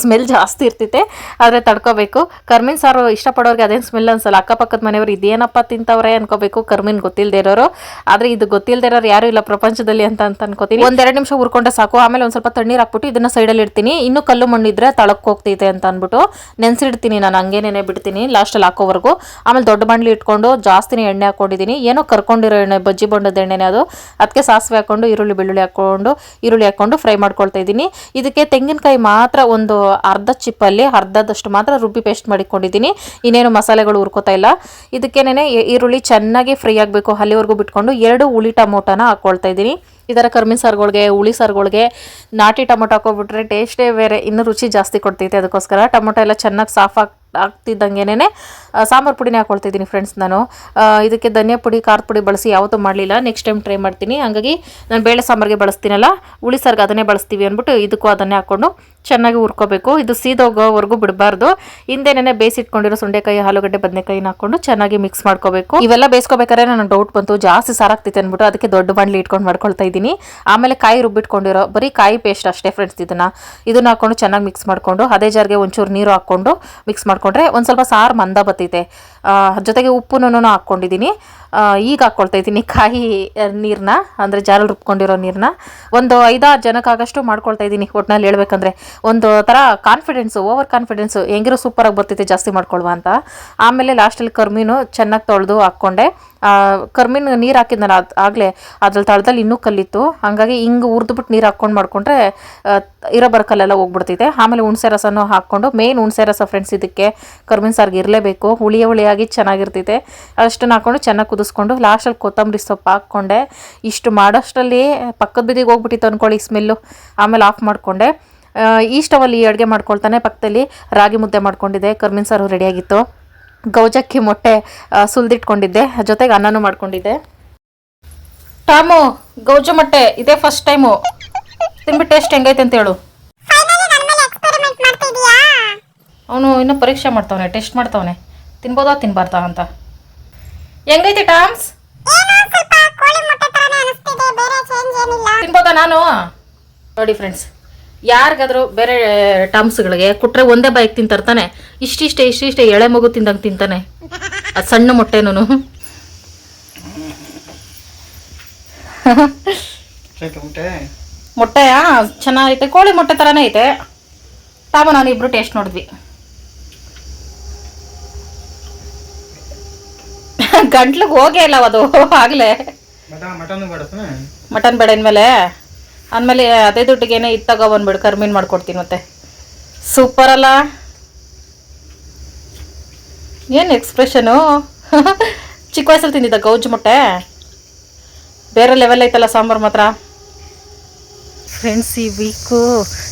ಸ್ಮೆಲ್ ಜಾಸ್ತಿ ಇರ್ತೈತೆ ಆದರೆ ತಡ್ಕೋಬೇಕು. ಕರ್ಮಿನ್ ಸಾರು ಇಷ್ಟಪಡೋರಿಗೆ ಅದೇನು ಸ್ಮೆಲ್ ಅನ್ಸಲ್ಲ. ಅಕ್ಕಪಕ್ಕದ ಮನೆಯವರು ಇದೇನಪ್ಪ ತಿಂತವ್ರೆ ಅನ್ಕೋಬೇಕು, ಕರ್ಮಿನ್ ಗೊತ್ತಿಲ್ಲದೆ ಇರೋರು. ಆದರೆ ಇದು ಗೊತ್ತಿಲ್ಲದೆ ಇರೋರು ಯಾರು ಇಲ್ಲ ಪ್ರಪಂಚದಲ್ಲಿ ಅಂತ ಅಂತ ಅನ್ಕೋತೀನಿ. ಒಂದೆರಡು ನಿಮಿಷ ಹುರ್ಕೊಂಡ್ರೆ ಸಾಕು. ಆಮೇಲೆ ಒಂದು ಸ್ವಲ್ಪ ತಣ್ಣೀರು ಹಾಕ್ಬಿಟ್ಟು ಇದನ್ನು ಸೈಡಲ್ಲಿ ಇಡ್ತೀನಿ. ಇನ್ನೂ ಕಲ್ಲು ಮಣ್ಣಿದ್ರೆ ತಳಕ್ಕೆ ಹೋಗ್ತೈತೆ ಅಂತ ಅಂದ್ಬಿಟ್ಟು ನೆನೆಸಿಡ್ತೀನಿ ನಾನು ಹಂಗೆ ನೆನೆ ಬಿಡ್ತೀನಿ ಲಾಸ್ಟಲ್ಲಿ ಹಾಕೋವರೆಗೂ. ಆಮೇಲೆ ದೊಡ್ಡ ಬಾಣಲಿ ಇಟ್ಕೊಂಡು ಜಾಸ್ತಿನೇ ಎಣ್ಣೆ ಹಾಕೊಂಡಿದ್ದೀನಿ ಏನೋ ಕರ್ಕೊಂಡಿರೋ ಎಣ್ಣೆ, ಬಜ್ಜಿ ಬಣ್ಣದ ಎಣ್ಣೆನೇ ಅದು. ಅದಕ್ಕೆ ಸಾಸಿವೆ ಹಾಕೊಂಡು, ಈರುಳ್ಳಿ ಬೆಳ್ಳುಳ್ಳಿ ಹಾಕ್ಕೊಂಡು ಈರುಳ್ಳಿ ಹಾಕ್ಕೊಂಡು ಫ್ರೈ ಮಾಡ್ಕೊಳ್ತಾ ಇದ್ದೀನಿ ಇದಕ್ಕೆ ತೆಂಗಿನಕಾಯಿ ಮಾತ್ರ ಒಂದು ಅರ್ಧ ಚಿಪ್ಪಲ್ಲಿ ಅರ್ಧದಷ್ಟು ಮಾತ್ರ ರುಬ್ಬಿ ಪೇಸ್ಟ್ ಮಾಡಿಕೊಂಡಿದ್ದೀನಿ. ಇನ್ನೇನು ಮಸಾಲೆಗಳು ಹುರ್ಕೋತಾ ಇಲ್ಲ. ಇದಕ್ಕೇನೆ ಈರುಳ್ಳಿ ಚೆನ್ನಾಗಿ ಫ್ರೈ ಆಗಬೇಕು. ಅಲ್ಲಿವರೆಗೂ ಬಿಟ್ಕೊಂಡು ಎರಡು ಹುಳಿ ಟಮೋಟನ ಹಾಕ್ಕೊಳ್ತಾ ಇದ್ದೀನಿ. ಈ ಥರ ಕರ್ಮಿನ ಸಾರುಗಳಿಗೆ, ಹುಳಿ ಸಾರುಗಳಿಗೆ ನಾಟಿ ಟೊಮೊಟೊ ಹಾಕೋಬಿಟ್ರೆ ಟೇಸ್ಟೇ ಬೇರೆ, ಇನ್ನೂ ರುಚಿ ಜಾಸ್ತಿ ಕೊಡ್ತೈತೆ ಅದಕ್ಕೋಸ್ಕರ. ಟೊಮೊಟೊ ಎಲ್ಲ ಚೆನ್ನಾಗಿ ಸಾಫ್ ಆಗಿ ಆಗ್ತಿದ್ದಂಗೆನೇ ಸಾಂಬಾರು ಪುಡಿನೇ ಹಾಕ್ಕೊಳ್ತಿದ್ದೀನಿ ಫ್ರೆಂಡ್ಸ್ ನಾನು. ಇದಕ್ಕೆ ಧನಿಯಾ ಪುಡಿ, ಖಾರದ ಪುಡಿ ಬಳಸಿ ಯಾವತ್ತೂ ಮಾಡಲಿಲ್ಲ. ನೆಕ್ಸ್ಟ್ ಟೈಮ್ ಟ್ರೈ ಮಾಡ್ತೀನಿ. ಹಾಗಾಗಿ ನಾನು ಬೇಳೆ ಸಾಂಬಾರಿಗೆ ಬಳಸ್ತೀನಲ್ಲ, ಹುಳಿ ಸಾರ್ಗೆ ಅದನ್ನೇ ಬಳಸ್ತೀವಿ ಅಂದ್ಬಿಟ್ಟು ಇದಕ್ಕೂ ಅದನ್ನೇ ಹಾಕ್ಕೊಂಡು ಚೆನ್ನಾಗಿ ಹುರ್ಕೋಬೇಕು. ಇದು ಸೀದೋಗೋವರೆಗೂ ಬಿಡಬಾರ್ದು. ಹಿಂದೆನೇ ಬೇಯಿಸಿಟ್ಕೊಂಡಿರೋ ಸುಂಡೆಕಾಯಿ, ಆಲೂಗಡ್ಡೆ, ಬದನೆಕಾಯಿನ ಹಾಕೊಂಡು ಚೆನ್ನಾಗಿ ಮಿಕ್ಸ್ ಮಾಡ್ಕೋಬೇಕು. ಇವೆಲ್ಲ ಬೇಯಿಸ್ಕೋಬೇಕಾದ್ರೆ ನನ್ನ ಡೌಟ್ ಬಂತು. ಜಾಸ್ತಿ ಸಾರಾಗ್ತೈತೆ ಅಂದ್ಬಿಟ್ಟು ಅದಕ್ಕೆ ದೊಡ್ಡ ಬಾಣಲಿ ಇಟ್ಕೊಂಡು ಮಾಡ್ಕೊಳ್ತಾ ಇದ್ದೀನಿ. ಆಮೇಲೆ ಕಾಯಿ ರುಬ್ಬಿಟ್ಕೊಂಡಿರೋ, ಬರೀ ಕಾಯಿ ಪೇಸ್ಟ್ ಅಷ್ಟೇ ಫ್ರೆಂಡ್ಸ್ ಇದನ್ನ. ಇದನ್ನ ಹಾಕೊಂಡು ಚೆನ್ನಾಗಿ ಮಿಕ್ಸ್ ಮಾಡ್ಕೊಂಡು, ಅದೇ ಜಾರಿಗೆ ಒಂಚೂರು ನೀರು ಹಾಕ್ಕೊಂಡು ಮಿಕ್ಸ್ ಮಾಡ್ಕೊಂಡ್ರೆ ಒಂದು ಸ್ವಲ್ಪ ಸಾರು ಮಂದ ಬತ್ತೈತೆ. ಜೊತೆಗೆ ಉಪ್ಪುನೂ ಹಾಕ್ಕೊಂಡಿದ್ದೀನಿ. ಈಗ ಹಾಕ್ಕೊಳ್ತಾ ಇದ್ದೀನಿ ಕಾಯಿ ನೀರನ್ನ ಅಂದರೆ ಜಾರಲ್ಲಿ ರುಬ್ಕೊಂಡಿರೋ ನೀರನ್ನ ಒಂದು ಐದಾರು ಜನಕ್ಕಾಗಷ್ಟು ಮಾಡ್ಕೊಳ್ತಾ ಇದ್ದೀನಿ ಒಟ್ನಲ್ಲಿ ಹೇಳ್ಬೇಕಂದ್ರೆ. ಒಂದು ಥರ ಕಾನ್ಫಿಡೆನ್ಸು ಓವರ್ ಕಾನ್ಫಿಡೆನ್ಸು ಹೆಂಗಿರೋ ಸೂಪರಾಗಿ ಬರ್ತೈತೆ ಜಾಸ್ತಿ ಮಾಡ್ಕೊಳ್ವಾ ಅಂತ. ಆಮೇಲೆ ಲಾಸ್ಟಲ್ಲಿ ಕರ್ಮೀನು ಚೆನ್ನಾಗಿ ತೊಳೆದು ಹಾಕ್ಕೊಂಡೆ. ಕರ್ಮಿನ ನೀರು ಹಾಕಿದ್ನಲ್ಲ, ಅದು ಆಗಲೇ ಅದ್ರಲ್ಲಿ ತಳದಲ್ಲಿ ಇನ್ನೂ ಕಲ್ಲಿತ್ತು. ಹಾಗಾಗಿ ಹಿಂಗೆ ಹುರಿದ್ಬಿಟ್ಟು ನೀರು ಹಾಕ್ಕೊಂಡು ಮಾಡ್ಕೊಂಡ್ರೆ ಇರೋ ಬರಕಲ್ಲೆಲ್ಲ ಹೋಗ್ಬಿಡ್ತೈತೆ. ಆಮೇಲೆ ಹುಣಸೆ ರಸನೂ ಹಾಕ್ಕೊಂಡು ಮೇನ್ ಹುಣಸೆ ರಸ ಫ್ರೆಂಡ್ಸ್ ಇದಕ್ಕೆ ಕರ್ಮಿನ ಸಾರಿಗೆ ಇರಲೇಬೇಕು. ಹುಳಿಯ ಹುಳಿಯಾಗಿ ಚೆನ್ನಾಗಿರ್ತೈತೆ ಅಷ್ಟನ್ನು ಹಾಕ್ಕೊಂಡು ಚೆನ್ನಾಗಿ ಕುದಿಸ್ಕೊಂಡು ಲಾಸ್ಟಲ್ಲಿ ಕೊತ್ತಂಬರಿ ಸೊಪ್ಪು ಹಾಕ್ಕೊಂಡೆ. ಇಷ್ಟು ಮಾಡೋಷ್ಟರಲ್ಲಿ ಪಕ್ಕದ ಬೀದಿಗೆ ಹೋಗ್ಬಿಟ್ಟಿತ್ತು ಅಂದ್ಕೊಳ್ಳಿ ಸ್ಮೆಲ್ಲು ಆಮೇಲೆ ಆಫ್ ಮಾಡಿಕೊಂಡೆ. ಈ ಸ್ಟವಲ್ಲಿ ಅಡುಗೆ ಮಾಡ್ಕೊಳ್ತಾನೆ ಪಕ್ಕದಲ್ಲಿ. ರಾಗಿ ಮುದ್ದೆ ಮಾಡ್ಕೊಂಡಿದ್ದೆ. ಕರ್ಮಿನ್ ಸಾರು ರೆಡಿಯಾಗಿತ್ತು ಗೌಜಕ್ಕಿ ಮೊಟ್ಟೆ ಸುಲ್ದಿಟ್ಕೊಂಡಿದ್ದೆ. ಜೊತೆಗೆ ಅನ್ನನೂ ಮಾಡ್ಕೊಂಡಿದ್ದೆ. ಟಾಮು ಗೌಜ ಮೊಟ್ಟೆ ಇದೇ ಫಸ್ಟ್ ಟೈಮು ತಿಂಬಿ ಟೇಸ್ಟ್ ಹೆಂಗೈತೆ ಅಂತ ಹೇಳು. ಅವನು ಇನ್ನೂ ಪರೀಕ್ಷೆ ಮಾಡ್ತಾವನೆ ಟೆಸ್ಟ್ ಮಾಡ್ತಾವನೆ. ತಿನ್ಬೋದಾ ತಿನ್ಬಾರ್ದಾ ಅಂತ? ಹೆಂಗೈತೆ ಟಾಮ್ಸ್? ತಿನ್ಬೋದಾ ನಾನು? ನೋಡಿ ಫ್ರೆಂಡ್ಸ್ ಯಾರಿಗಾದ್ರೂ ಬೇರೆ ಟಾಮ್ಸ್ಗಳಿಗೆ ಕೊಟ್ಟರೆ ಒಂದೇ ಬೈಕ್ ತಿಂತಾರ್ತಾನೆ. ಇಷ್ಟಿಷ್ಟೇ ಇಷ್ಟಿಷ್ಟೇ ಎಳೆ ಮಗು ತಿಂದಂಗೆ ತಿಂತಾನೆ. ಅದು ಸಣ್ಣ ಮೊಟ್ಟೆನೂ ಮೊಟ್ಟೆಯಾ ಮೊಟ್ಟೆಯ? ಚೆನ್ನಾಗೈತೆ. ಕೋಳಿ ಮೊಟ್ಟೆ ಥರನೇ ಐತೆ. ತಾವ ನಾನು ಇಬ್ಬರು ಟೇಸ್ಟ್ ನೋಡಿದ್ವಿ. ಗಂಟ್ಲಿಗೆ ಹೋಗೇ ಇಲ್ಲ ಅದು ಆಗಲೇ. ಮಟನ್ ಮಟನ್ ಬೇಡ ಇನ್ಮೇಲೆ. ಆಮೇಲೆ ಅದೇ ದುಡ್ಡಿಗೇನೆ ಇದು ತಗೊಬಂದ್ಬಿಡು ಕರ್ಮೀನ್ ಮಾಡ್ಕೊಡ್ತೀನಿ ಮತ್ತೆ. ಸೂಪರ್ ಅಲ್ಲ? ಏನು ಎಕ್ಸ್ಪ್ರೆಷನು ಚಿಕ್ಕ ವಯಸ್ಸಲ್ಲಿ ತಿಂದಿದ್ದ ಗೌಜು ಮೊಟ್ಟೆ? ಬೇರೆ ಲೆವೆಲ್ ಐತಲ್ಲ ಸಾಂಬಾರು ಮಾತ್ರ. ಫ್ರೆಂಡ್ಸ್ ಈ ವೀಕು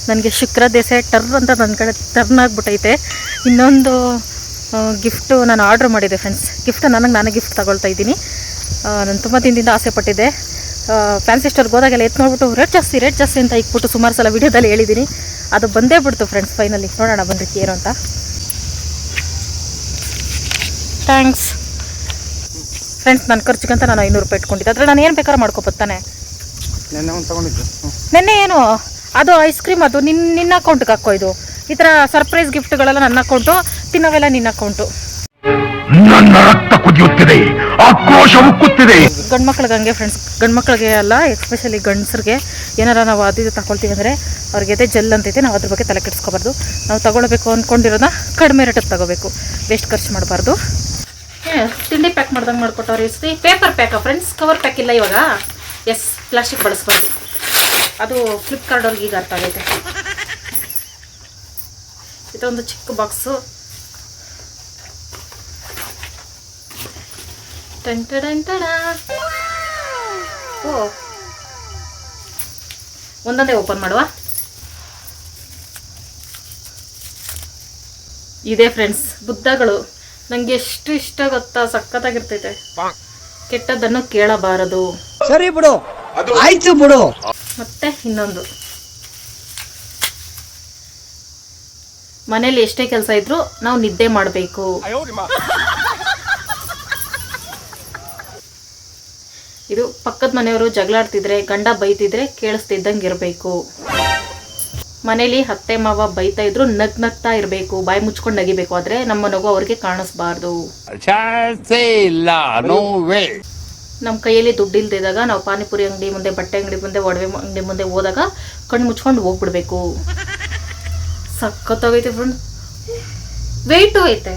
ನನಗೆ ಶುಕ್ರ ದೇಸೆ ಟರ್ ಅಂತ ನನ್ನ ಕಡೆ ಟರ್ನ್ ಆಗಿಬಿಟ್ಟೈತೆ ಇನ್ನೊಂದು ಗಿಫ್ಟು ನಾನು ಆರ್ಡ್ರ್ ಮಾಡಿದೆ ಫ್ರೆಂಡ್ಸ್ ಗಿಫ್ಟ್ ನನಗೆ ನಾನೇ ಗಿಫ್ಟ್ ತಗೊಳ್ತಾ ಇದ್ದೀನಿ. ನಾನು ತುಂಬ ದಿನದಿಂದ ಆಸೆ ಪಟ್ಟಿದ್ದೆ. ಫ್ಯಾನ್ಸಿ ಸ್ಟೋರ್ಗೆ ಹೋದಾಗೆಲ್ಲ ಎತ್ತು ನೋಡ್ಬಿಟ್ಟು ರೇಟ್ ಜಾಸ್ತಿ ರೇಟ್ ಜಾಸ್ತಿ ಅಂತ ಇಕ್ಬಿಟ್ಟು ಸುಮಾರು ಸಲ ವಿಡಿಯೋದಲ್ಲಿ ಹೇಳಿದ್ದೀನಿ. ಅದು ಬಂದೇ ಬಿಡ್ತು ಫ್ರೆಂಡ್ಸ್ ಫೈನಲಿ ನೋಡೋಣ ಬಂದ್ರಿ ಏನು ಅಂತ. ಥ್ಯಾಂಕ್ಸ್ ಫ್ರೆಂಡ್ಸ್ ನನ್ನ ಖರ್ಚಿಗಂತ ನಾನು ಐನೂರು ರೂಪಾಯಿ ಇಟ್ಕೊಂಡಿದ್ದೆ. ಅದ್ರಲ್ಲಿ ನಾನು ಏನು ಬೇಕಾದ್ರೂ ಮಾಡ್ಕೊಬತ್ತಾನೆ ನೆನ್ನೆ ಏನು? ಅದು ಐಸ್ ಕ್ರೀಮ್ ಅದು ನಿನ್ನ ನಿನ್ನ ಅಕೌಂಟ್ಗೆ ಹಾಕೋ ಇದು. ಈ ಥರ ಸರ್ಪ್ರೈಸ್ ಗಿಫ್ಟ್ಗಳೆಲ್ಲ ನನ್ನ ಅಕೌಂಟು ತಿನ್ನೋವೆಲ್ಲ ನಿನ್ನ ಅಕೌಂಟು. ನನ್ನ ರಕ್ತ ಕುದಿಯುತ್ತಿದೆ ಆಕ್ರೋಶ ಉಕ್ಕುತ್ತಿದೆ. ಗಂಡು ಮಕ್ಳಿಗೆ ಹಂಗೆ ಫ್ರೆಂಡ್ಸ್ ಗಂಡು ಮಕ್ಳಿಗೆ ಅಲ್ಲ ಎಸ್ಪೆಷಲಿ ಗಂಡಸ್ರಿಗೆ ಏನಾರ ನಾವು ಅದು ಇದು ತಗೊಳ್ತೀವಿ ಅಂದರೆ ಅವ್ರಿಗೆ ಜೆಲ್ ಅಂತೈತೆ ನಾವು ಅದ್ರ ಬಗ್ಗೆ ತಲೆ ಕೆಡಿಸ್ಕೋಬಾರ್ದು. ನಾವು ತಗೊಳ್ಬೇಕು ಅಂದ್ಕೊಂಡಿರೋದ ಕಡಿಮೆ ರೇಟಿಗೆ ತಗೋಬೇಕು. ವೇಸ್ಟ್ ಖರ್ಚು ಮಾಡಬಾರ್ದು. ತಿಂಡಿ ಪ್ಯಾಕ್ ಮಾಡ್ದಂಗೆ ಮಾಡ್ಕೊಟ್ಟವ್ರು ಇಸ್ತಿ paper pack friends cover pack ಇಲ್ಲ ಇವಾಗ? ಎಸ್ ಪ್ಲಾಸ್ಟಿಕ್ ಬಳಸ್ಬಾರ್ದು. ಅದು ಫ್ಲಿಪ್ಕಾರ್ಟ್ ಅವ್ರಿಗೆ ಈಗ ಅರ್ಥ ಆಗೈತೆ. ಇದೊಂದು ಚಿಕ್ಕ ಬಾಕ್ಸು ಟಂಟಡಂಟಡ ಓ ಒಂದೊಂದೇ ಓಪನ್ ಮಾಡುವ. ಇದೆ ಫ್ರೆಂಡ್ಸ್ ಬುದ್ಧಗಳು. ನಂಗೆ ಎಷ್ಟು ಇಷ್ಟ ಗೊತ್ತಾ ಸಖತ್ತಾಗಿರ್ತೈತೆ. ಕೆಟ್ಟದ್ದನ್ನು ಕೇಳಬಾರದು. ಸರಿ ಬಿಡು. ಆಯ್ತು ಬಿಡು. ಮತ್ತೆ ಇನ್ನೊಂದು. ಮನೇಲಿ ಎಷ್ಟೇ ಕೆಲಸ ಇದ್ರೂ ನಾವು ನಿದ್ದೆ ಮಾಡಬೇಕು. ಇದು ಪಕ್ಕದ ಮನೆಯವರು ಜಗಳಾಡ್ತಿದ್ರೆ ಗಂಡ ಬೈತಿದ್ರೆ ಕೇಳಿಸ್ತಿದ್ದಂಗೆ ಇರಬೇಕು ಮನೇಲಿ ಅತ್ತೆ ಮಾವ ಬೈತಾ ಇದ್ರು ನಗ್ ನಗ್ತಾ ಇರಬೇಕು ಬಾಯಿ ಮುಚ್ಕೊಂಡು ನಗಿಬೇಕು. ಆದ್ರೆ ನಮ್ಮ ನಗು ಅವ್ರಿಗೆ ಕಾಣಿಸ್ಬಾರ್ದು. ನಮ್ಮ ಕೈಯಲ್ಲಿ ದುಡ್ಡು ಇಲ್ದಿದ್ದಾಗ ನಾವು ಪಾನಿಪುರಿ ಅಂಗಡಿ ಮುಂದೆ ಬಟ್ಟೆ ಅಂಗಡಿ ಮುಂದೆ ಒಡವೆ ಅಂಗಡಿ ಮುಂದೆ ಹೋದಾಗ ಕಣ್ಣು ಮುಚ್ಕೊಂಡು ಹೋಗ್ಬಿಡ್ಬೇಕು. ಸಖತ್ತಾಗೈತೆ ಫ್ರೆಂಡ್ ವೆಯ್ಟು ಐತೆ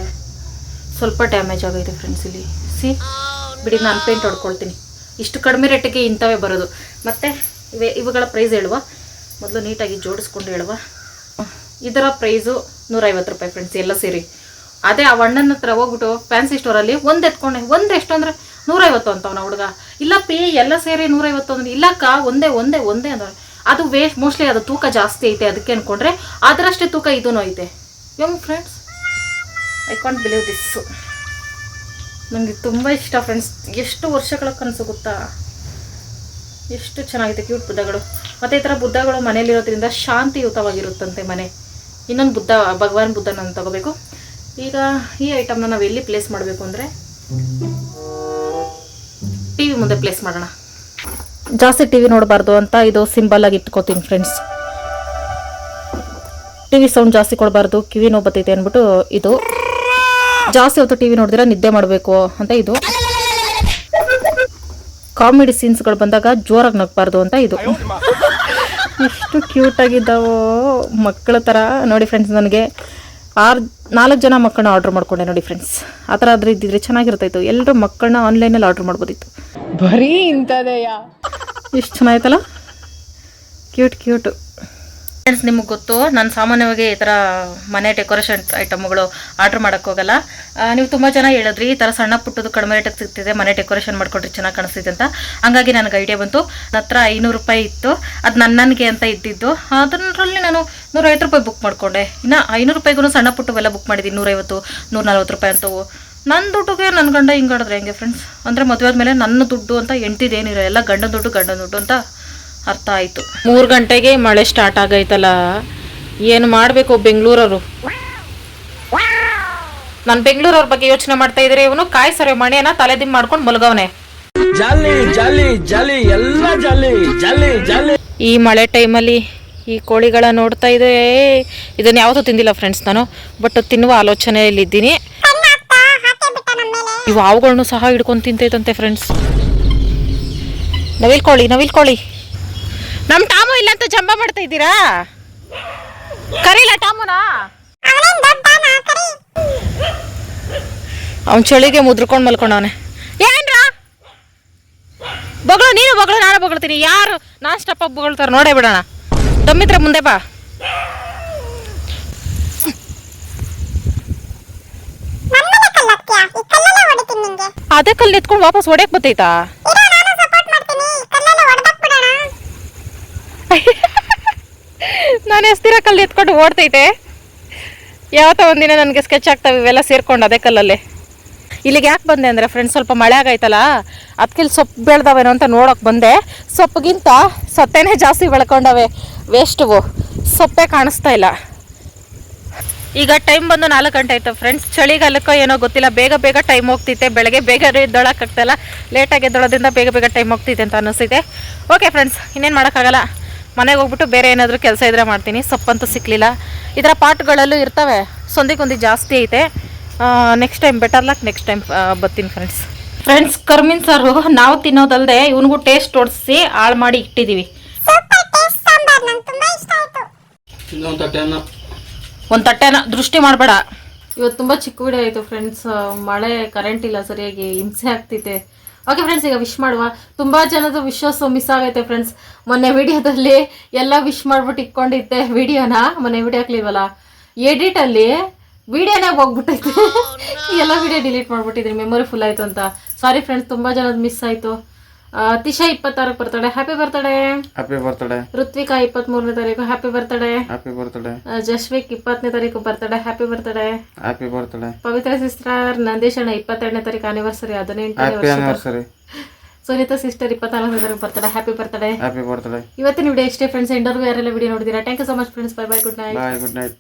ಸ್ವಲ್ಪ ಡ್ಯಾಮೇಜ್ ಆಗೈತೆ ಫ್ರೆಂಡ್ಸ್ ಇಲ್ಲಿ. ಸಿ ಬಿಡಿ ನಾನು ಪೇಂಟ್ ಹೊಡ್ಕೊಳ್ತೀನಿ. ಇಷ್ಟು ಕಡಿಮೆ ರೇಟಿಗೆ ಇಂಥವೇ ಬರೋದು. ಮತ್ತು ಇವೆ ಇವುಗಳ ಪ್ರೈಸ್ ಹೇಳುವ. ಮೊದಲು ನೀಟಾಗಿ ಜೋಡಿಸ್ಕೊಂಡು ಹೇಳುವ. ಇದರ ಪ್ರೈಸು ನೂರೈವತ್ತು ರೂಪಾಯಿ ಫ್ರೆಂಡ್ಸ್ ಎಲ್ಲ ಸೇರಿ. ಅದೇ ಆ ಅಣ್ಣನ ಹತ್ರ ಹೋಗ್ಬಿಟ್ಟು ಫ್ಯಾನ್ಸಿ ಸ್ಟೋರಲ್ಲಿ ಒಂದು ಎತ್ಕೊಂಡೆ. ಒಂದು ಎಷ್ಟು ಅಂದರೆ ನೂರೈವತ್ತು ಅಂತವನ ಹುಡುಗ. ಇಲ್ಲ ಪಿ ಎಲ್ಲ ಸೇರಿ ನೂರೈವತ್ತು ಅಂದ್ರೆ ಇಲ್ಲಕ್ಕ, ಒಂದೇ ಒಂದೇ ಒಂದೇ ಅಂದ್ರೆ. ಅದು ವೇಸ್ಟ್ ಮೋಸ್ಟ್ಲಿ ಅದು ತೂಕ ಜಾಸ್ತಿ ಐತೆ ಅದಕ್ಕೆ ಅನ್ಕೊಂಡ್ರೆ ಅದರಷ್ಟೇ ತೂಕ ಇದೂ ಐತೆ. Young friends I can't believe this ನನಗೆ ತುಂಬ ಇಷ್ಟ ಫ್ರೆಂಡ್ಸ್ ಎಷ್ಟು ವರ್ಷಗಳ ಕನಸು ಗೊತ್ತಾ? ಎಷ್ಟು ಚೆನ್ನಾಗಿದೆ ಕ್ಯೂಟ್ ಬುದ್ಧಗಳು. ಮತ್ತು ಈ ಥರ ಬುದ್ಧಗಳು ಮನೇಲಿರೋದ್ರಿಂದ ಶಾಂತಿಯುತವಾಗಿರುತ್ತಂತೆ ಮನೆ. ಇನ್ನೊಂದು ಬುದ್ಧ, ಭಗವಾನ್ ಬುದ್ಧ ನಾನು ತಗೋಬೇಕು. ಈಗ ಈ ಐಟಮ್ನ ನಾವು ಎಲ್ಲಿ ಪ್ಲೇಸ್ ಮಾಡಬೇಕು ಅಂದರೆ ಟಿ ವಿ ಮುಂದೆ ಪ್ಲೇಸ್ ಮಾಡೋಣ. ಜಾಸ್ತಿ ಟಿ ವಿ ನೋಡಬಾರ್ದು ಅಂತ ಇದು ಸಿಂಬಲ್ ಆಗಿ ಇಟ್ಕೋತೀನಿ ಫ್ರೆಂಡ್ಸ್ ಟಿ ವಿ ಸೌಂಡ್ ಜಾಸ್ತಿ ಕೊಡಬಾರ್ದು. ಕಿವಿ ನೋವು ಬರ್ತೈತೆ ಅಂದ್ಬಿಟ್ಟು ಇದು ಜಾಸ್ತಿ ಹೊತ್ತು ಟಿವಿ ನೋಡಿದ್ರೆ ನಿದ್ದೆ ಮಾಡಬೇಕು ಅಂತ ಇದು. ಕಾಮಿಡಿ ಸೀನ್ಸ್ಗಳು ಬಂದಾಗ ಜೋರಾಗಿ ನಗಬಾರ್ದು ಅಂತ ಇದು. ಎಷ್ಟು ಕ್ಯೂಟ್ ಆಗಿದ್ದಾವೋ. ಮಕ್ಕಳ ಥರ ನೋಡಿ ಫ್ರೆಂಡ್ಸ್ ನನಗೆ ಆರು ನಾಲ್ಕು ಜನ ಮಕ್ಕಳನ್ನ ಆರ್ಡ್ರ್ ಮಾಡ್ಕೊಂಡೆ ನೋಡಿ ಫ್ರೆಂಡ್ಸ್ ಆ ಥರ ಆದ್ರೆ ಇದ್ದಿದ್ರೆ ಚೆನ್ನಾಗಿರ್ತಾಯಿತ್ತು. ಎಲ್ಲರೂ ಮಕ್ಕಳನ್ನ ಆನ್ಲೈನಲ್ಲಿ ಆರ್ಡ್ರ್ ಮಾಡ್ಬೋದಿತ್ತು. ಬರೀ ಇಂಥದೆಯಾ? ಎಷ್ಟು ಚೆನ್ನಾಗಿತ್ತಲ್ಲ? ಕ್ಯೂಟ್ ಕ್ಯೂಟು ಫ್ರೆಂಡ್ಸ್ ನಿಮಗೆ ಗೊತ್ತು. ನಾನು ಸಾಮಾನ್ಯವಾಗಿ ಈ ಥರ ಮನೆ ಡೆಕೋರೇಷನ್ ಐಟಮ್ಗಳು ಆರ್ಡ್ರ್ ಮಾಡೋಕ್ಕೆ ಹೋಗಲ್ಲ. ನೀವು ತುಂಬ ಜನ ಹೇಳಿದ್ರಿ, ಈ ಥರ ಸಣ್ಣ ಪುಟ್ಟದು ಕಡಿಮೆ ರೇಟಿಗೆ ಸಿಗ್ತಿದೆ, ಮನೆ ಡೆಕೋರೇಷನ್ ಮಾಡ್ಕೊಂಡ್ರೆ ಚೆನ್ನಾಗಿ ಕಾಣಿಸ್ತಿದೆ ಅಂತ. ಹಂಗಾಗಿ ನನಗೆ ಐಡಿಯಾ ಬಂತು. ನನ್ನ ಹತ್ರ ಐನೂರು ರೂಪಾಯಿ ಇತ್ತು. ಅದು ನನ್ನ ನನಗೆ ಅಂತ ಇದ್ದಿದ್ದು. ಅದರಲ್ಲಿ ನಾನು ನೂರೈವತ್ತು ರೂಪಾಯಿ ಬುಕ್ ಮಾಡಿಕೊಂಡೆ. ಇನ್ನು ಐನೂರು ರೂಪಾಯಿಗೂ ಸಣ್ಣ ಪುಟ್ಟವೆಲ್ಲ ಬುಕ್ ಮಾಡಿದ್ದೀನಿ. ನೂರೈವತ್ತು ನೂರ ನಲ್ವತ್ತು ರೂಪಾಯಿ ಅಂತವು. ನನ್ನ ದುಡ್ಡುಗೆ ನನ್ನ ಗಂಡ ಹಿಂಗಾಡಿದ್ರೆ ಹೆಂಗೆ ಫ್ರೆಂಡ್ಸ್ ಅಂದರೆ ಮದುವೆ ಆದಮೇಲೆ ನನ್ನ ದುಡ್ಡು ಅಂತ ಎಂಟಿದೇನಿರೋ ಎಲ್ಲ ಗಂಡನ ದುಡ್ಡು ಗಂಡನ ದುಡ್ಡು ಅಂತ ಅರ್ಥ ಆಯ್ತು. ಮೂರು ಗಂಟೆಗೆ ಮಳೆ ಸ್ಟಾರ್ಟ್ ಆಗೈತಲ್ಲ ಏನು ಮಾಡಬೇಕು ಬೆಂಗಳೂರವರು? ನಾನು ಬೆಂಗಳೂರವ್ರ ಬಗ್ಗೆ ಯೋಚನೆ ಮಾಡ್ತಾ ಇದ್ರೆ ಇವನು ಕಾಯಿ ಸರಿ ಮಣಿಯನ್ನ ತಲೆದಿಮ್ ಮಾಡ್ಕೊಂಡು ಮಲಗವನೆ. ಈ ಮಳೆ ಟೈಮಲ್ಲಿ ಈ ಕೋಳಿಗಳ ನೋಡ್ತಾ ಇದೆ ಇದನ್ನ ಯಾವತ್ತೂ ತಿಂದಿಲ್ಲ ಫ್ರೆಂಡ್ಸ್ ನಾನು ಬಟ್ ತಿನ್ನುವ ಆಲೋಚನೆಯಲ್ಲಿ ಇದ್ದೀನಿ. ಇವು ಹಾವುಗಳನ್ನು ಸಹ ಹಿಡ್ಕೊಂಡು ತಿಂತೈತಂತೆ ಫ್ರೆಂಡ್ಸ್ ನವಿಲ್ ಕೋಳಿ ನವಿಲ್ ಕೋಳಿ. ನಮ್ಮ ಟಾಮು ಇಲ್ಲ ಅಂತ ಜಂಬ ಮಾಡ್ತಾ ಇದ್ದೀರಾ? ಕರೀಲ ಟಾಮುನಾ? ಅವನ್ ಚಳಿಗೆ ಮುದ್ರಕೊಂಡು ಮಲ್ಕೊಂಡವನೆ. ಏನ್ರಾ? ಬಗಳು ನೀನು ಬಗಳು ನಾನು ಬಗಳ್ತೀನಿ. ಯಾರು ನಾನ್ ಸ್ಟಾಪ್ ಆಗಿ ಬಗಳ್ತಾರೆ ನೋಡೇ ಬಿಡೋಣ. ದಮ್ಮಿತ್ರ ಮುಂದೆ ಬಾ. ಅದೇ ಕಲ್ಲು ಎತ್ಕೊಂಡು ವಾಪಸ್ ಹೊಡೆಯಕ್ ಬತ್ತೈತಾ? <laughs> ನಾನು ಎಸ್ತಿರ ಕಲ್ಲು ಎತ್ಕೊಂಡು ಓಡ್ತೈತೆ? ಯಾವತ್ತೋ ಒಂದಿನ ನನಗೆ ಸ್ಕೆಚ್ ಆಗ್ತಾವೆ, ಇವೆಲ್ಲ ಸೇರ್ಕೊಂಡು ಅದೇ ಕಲ್ಲಲ್ಲಿ. ಇಲ್ಲಿಗೆ ಯಾಕೆ ಬಂದೆ ಅಂದರೆ ಫ್ರೆಂಡ್ಸ್ ಸ್ವಲ್ಪ ಮಳೆ ಆಗೈತಲ್ಲ ಅದಕ್ಕೆ ಸೊಪ್ಪು ಬೆಳ್ದವೇನೋ ಅಂತ ನೋಡೋಕೆ ಬಂದೆ. ಸೊಪ್ಪಿಗಿಂತ ಸೊತ್ತೆನೇ ಜಾಸ್ತಿ ಬೆಳ್ಕೊಂಡವೆ ವೇಸ್ಟ್ವು ಸೊಪ್ಪೆ ಕಾಣಿಸ್ತಾ ಇಲ್ಲ. ಈಗ ಟೈಮ್ ಬಂದು ನಾಲ್ಕು ಗಂಟೆ ಆಯಿತು ಫ್ರೆಂಡ್ಸ್ ಚಳಿಗಾಲಕ್ಕೋ ಏನೋ ಗೊತ್ತಿಲ್ಲ, ಬೇಗ ಬೇಗ ಟೈಮ್ ಹೋಗ್ತೈತೆ, ಬೆಳಗ್ಗೆ ಬೇಗ ಎದ್ದೊಳಕ್ಕಾಗ್ತಾಯಿಲ್ಲ ಲೇಟಾಗಿ ಎದ್ದೊಳೋದ್ರಿಂದ ಬೇಗ ಬೇಗ ಟೈಮ್ ಹೋಗ್ತೈತೆ ಅಂತ ಅನ್ನಿಸ್ತೈತೆ ಓಕೆ ಫ್ರೆಂಡ್ಸ್ ಇನ್ನೇನು ಮಾಡೋಕ್ಕಾಗಲ್ಲ. ಮನೆಗೆ ಹೋಗ್ಬಿಟ್ಟು ಬೇರೆ ಏನಾದರೂ ಕೆಲಸ ಇದ್ರೆ ಮಾಡ್ತೀನಿ. ಸೊಪ್ಪಂತೂ ಸಿಕ್ಕಲಿಲ್ಲ ಈ ಥರ ಪಾಟ್ಗಳಲ್ಲೂ ಇರ್ತವೆ. ಸೊಂದಿಗೊಂದು ಜಾಸ್ತಿ ಐತೆ. Next time better luck next time ಬರ್ತೀನಿ ಫ್ರೆಂಡ್ಸ್ ಫ್ರೆಂಡ್ಸ್ ಕರ್ಮಿನ್ ಸಾರು ನಾವು ತಿನ್ನೋದಲ್ಲದೆ ಇವನಿಗೂ ಟೇಸ್ಟ್ ಓಡಿಸಿ ಹಾಳು ಮಾಡಿ ಇಟ್ಟಿದ್ದೀವಿ ಒಂದು ತಟ್ಟೆನ ದೃಷ್ಟಿ ಮಾಡಬೇಡ. ಇವತ್ತು ತುಂಬ ಚಿಕ್ಕ ವಿಡಿಯೋ ಆಯಿತು ಫ್ರೆಂಡ್ಸ್ ಮಳೆ ಕರೆಂಟ್ ಇಲ್ಲ ಸರಿಯಾಗಿ ಹಿಂಸೆ ಆಗ್ತೈತೆ ಓಕೆ ಫ್ರೆಂಡ್ಸ್ ಈಗ ವಿಶ್ ಮಾಡುವ. ತುಂಬ ಜನದ ವಿಶ್ವಾಸ ಮಿಸ್ ಆಗೈತೆ ಫ್ರೆಂಡ್ಸ್ ಮೊನ್ನೆ ವಿಡಿಯೋದಲ್ಲಿ ಎಲ್ಲ ವಿಶ್ ಮಾಡ್ಬಿಟ್ಟು ಇಟ್ಕೊಂಡಿದ್ದೆ ವಿಡಿಯೋನ. ಮೊನ್ನೆ ವಿಡಿಯೋ ಹಾಕ್ಲಿಲ್ವಲ್ಲ? ಎಡಿಟಲ್ಲಿ ವಿಡಿಯೋನೇ ಹೋಗ್ಬಿಟ್ಟೈತೆ. <laughs> ಎಲ್ಲ ವಿಡಿಯೋ ಡಿಲೀಟ್ ಮಾಡ್ಬಿಟ್ಟಿದ್ರಿ ಮೆಮೊರಿ ಫುಲ್ ಆಯಿತು ಅಂತ. ಸಾರಿ ಫ್ರೆಂಡ್ಸ್ ತುಂಬ ಜನದ ಮಿಸ್ ಆಯಿತು. ತಿಶಾ ಇಪ್ಪತ್ತಾರಕ್ಕೆ ಬರ್ತಾಳೆ happy birthday happy birthday Ritvika ಇಪ್ಪತ್ತ್ಮೂರನೇ ತಾರೀಕು. Happy birthday happy birthday Jashvik ಇಪ್ಪತ್ತನೇ ತಾರೀಕು birthday happy birthday happy birthday Pavitra sister ನಂದೀಶಣ್ಣ ಇಪ್ಪತ್ತೆರಡನೇ ತಾರೀಕು ಆನಿವರ್ಸರಿ ಹದಿನೆಂಟನೇ ಸುನೀತಾ ಸಿಸ್ಟರ್ ಇಪ್ಪತ್ನಾಲ್ಕನೇ ತಾರೀಕು birthday happy birthday happy birthday ಇವತ್ತಿನ ವಿಡಿಯೋ ಇಷ್ಟೇ ಫ್ರೆಂಡ್ಸ್ ಎಂಡರ್ಗೂ ಯಾರೆಲ್ಲ video ನೋಡಿದೀರಾ? Thank you so much friends bye bye good night bye good night